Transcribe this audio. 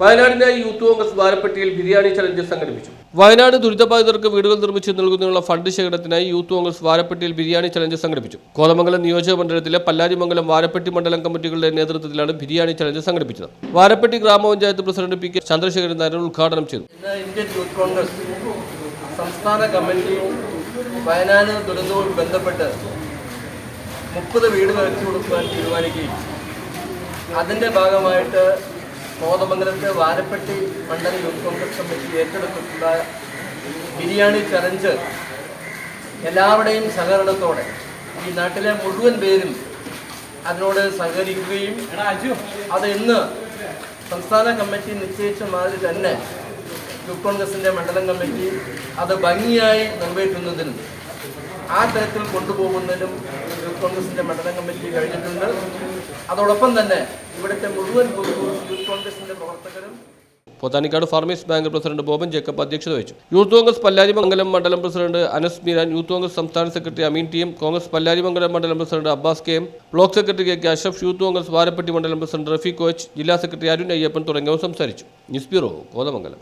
വയനാടിന്റെ യൂത്ത് കോൺഗ്രസ് വാരപ്പെട്ടിയിൽ ബിരിയാണി ചലഞ്ച് സംഘടിപ്പിച്ചു. വയനാട് ദുരിതബാധിതർക്ക് വീടുകൾ നിർമ്മിച്ച് നൽകുന്നതിനുള്ള ഫണ്ട് ശേഖരണത്തിനായി യൂത്ത് കോൺഗ്രസ് വാരപ്പെട്ടിയിൽ ബിരിയാണി ചലഞ്ച് സംഘടിപ്പിച്ചു. കോതമംഗലം നിയോജക മണ്ഡലത്തിലെ പല്ലാരിമംഗലം വാരപ്പെട്ടി മണ്ഡലം കമ്മിറ്റികളുടെ നേതൃത്വത്തിലാണ് ബിരിയാണി ചലഞ്ച് സംഘടിപ്പിച്ചത്. വാരപ്പെട്ടി ഗ്രാമപഞ്ചായത്ത് president P K Chandrasekharan Nair ഉദ്ഘാടനം ചെയ്തു. ഇന്ത്യൻ യൂത്ത് കോൺഗ്രസ് സംസ്ഥാന കമ്മിറ്റി വയനാട് ദുരന്തവുമായി ബന്ധപ്പെട്ട് മുപ്പത് വീടുകൾ വെച്ചു കൊടുക്കാൻ തീരുമാനിക്കുകയും അതിന്റെ ഭാഗമായിട്ട് കോതമംഗലത്തെ വാരപ്പെട്ടി മണ്ഡല യൂത്ത് കോൺഗ്രസ് കമ്മിറ്റി ഏറ്റെടുത്തിട്ടുള്ള ബിരിയാണി ചലഞ്ച് എല്ലാവരുടെയും സഹകരണത്തോടെ ഈ നാട്ടിലെ മുഴുവൻ പേരും അതിനോട് സഹകരിക്കുകയും അത് ഇന്ന് സംസ്ഥാന കമ്മിറ്റി നിശ്ചയിച്ച മാതിരി തന്നെ യൂത്ത് കോൺഗ്രസിന്റെ മണ്ഡലം കമ്മിറ്റി അത് ഭംഗിയായി നിറവേറ്റുന്നതിനും ആ തരത്തിൽ കൊണ്ടുപോകുന്നതിനും യൂത്ത് കോൺഗ്രസിന്റെ മണ്ഡലം കമ്മിറ്റി കഴിഞ്ഞിട്ടുണ്ട്. അതോടൊപ്പം തന്നെ ഇവിടുത്തെ മുഴുവൻ യൂത്ത് പ്രവർത്തകരും Pothanicad farmers bank president Boban Jacob അധ്യക്ഷത വഹിച്ചു. യൂത്ത് കോൺഗ്രസ് പല്ലാരിമംഗലം മണ്ഡലം president Anas Meeran youth Congress സംസ്ഥാന secretary Ameen T M Congress Pallarimangalam മണ്ഡലം president Abbas K M block secretary K K Ashraf youth Congress Varapetty മണ്ഡലം president Rafeeq കോച്ച് ജില്ലാ secretary Arun Ayyappan തുടങ്ങിയവർ സംസാരിച്ചു. News bureau Kothamangalam.